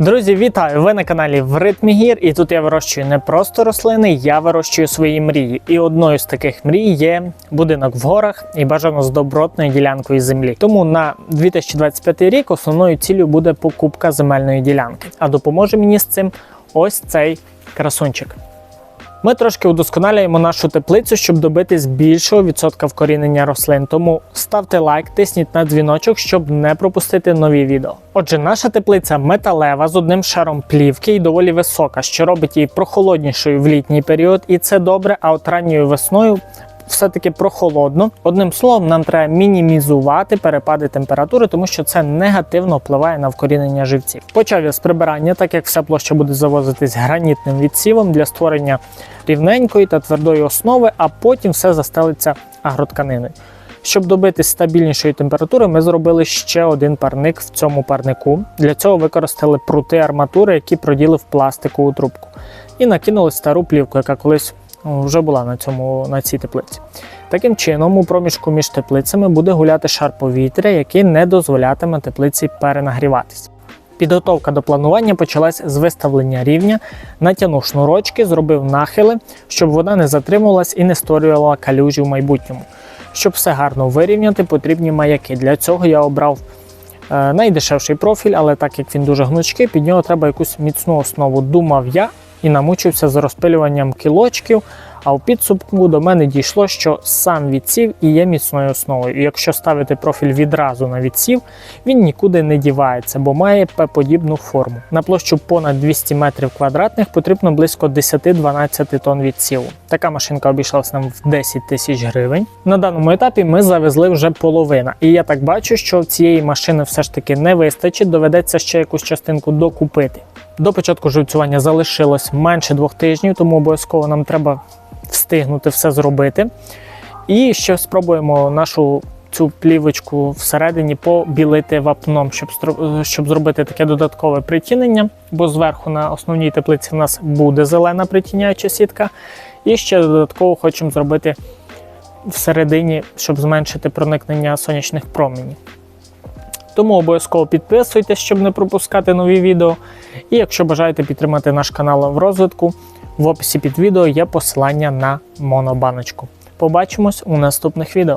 Друзі, вітаю! Ви на каналі в ритмі гір, і тут я вирощую не просто рослини, я вирощую свої мрії. І одною з таких мрій є будинок в горах і бажано з добротною ділянкою землі. Тому на 2025 рік основною ціллю буде покупка земельної ділянки. А допоможе мені з цим ось цей красунчик. Ми трошки удосконалюємо нашу теплицю, щоб добитись більшого відсотка вкорінення рослин. Тому ставте лайк, тисніть на дзвіночок, щоб не пропустити нові відео. Отже, наша теплиця металева з одним шаром плівки і доволі висока, що робить її прохолоднішою в літній період, і це добре. А от ранньою весною все-таки прохолодно. Одним словом, нам треба мінімізувати перепади температури, тому що це негативно впливає на вкорінення живців. Почав я з прибирання, так як вся площа буде завозитись гранітним відсівом для створення рівненької та твердої основи, а потім все застелиться агротканиною. Щоб добитись стабільнішої температури, ми зробили ще один парник в цьому парнику. Для цього використали прути арматури, які проділи в пластикову трубку, і накинули стару плівку, яка колись вже була на, цьому, на цій теплиці. Таким чином, у проміжку між теплицями буде гуляти шар повітря, який не дозволятиме теплиці перенагріватися. Підготовка до планування почалась з виставлення рівня, натягнув шнурочки, зробив нахили, щоб вода не затримувалась і не створювала калюжі в майбутньому. Щоб все гарно вирівняти, потрібні маяки. Для цього я обрав е, найдешевший профіль, але так як він дуже гнучкий, під нього треба якусь міцну основу. Думав я і намучився з розпилюванням кілочків. А у підсумку до мене дійшло, що сам відсів і є міцною основою. І якщо ставити профіль відразу на відсів, він нікуди не дівається, бо має П-подібну форму. На площу понад 200 метрів квадратних потрібно близько 10-12 тонн відсіву. Така машинка обійшлась нам в 10 тисяч гривень. На даному етапі ми завезли вже половина. І я так бачу, що цієї машини все ж таки не вистачить, доведеться ще якусь частинку докупити. До початку живцювання залишилось менше двох тижнів, тому обов'язково нам треба встигнути все зробити. І ще спробуємо нашу цю плівочку всередині побілити вапном, щоб, щоб зробити таке додаткове притінення, бо зверху на основній теплиці в нас буде зелена притіняюча сітка. І ще додатково хочемо зробити всередині, щоб зменшити проникнення сонячних променів. Тому обов'язково підписуйтесь, щоб не пропускати нові відео. І якщо бажаєте підтримати наш канал в розвитку, в описі під відео є посилання на монобаночку. Побачимось у наступних відео.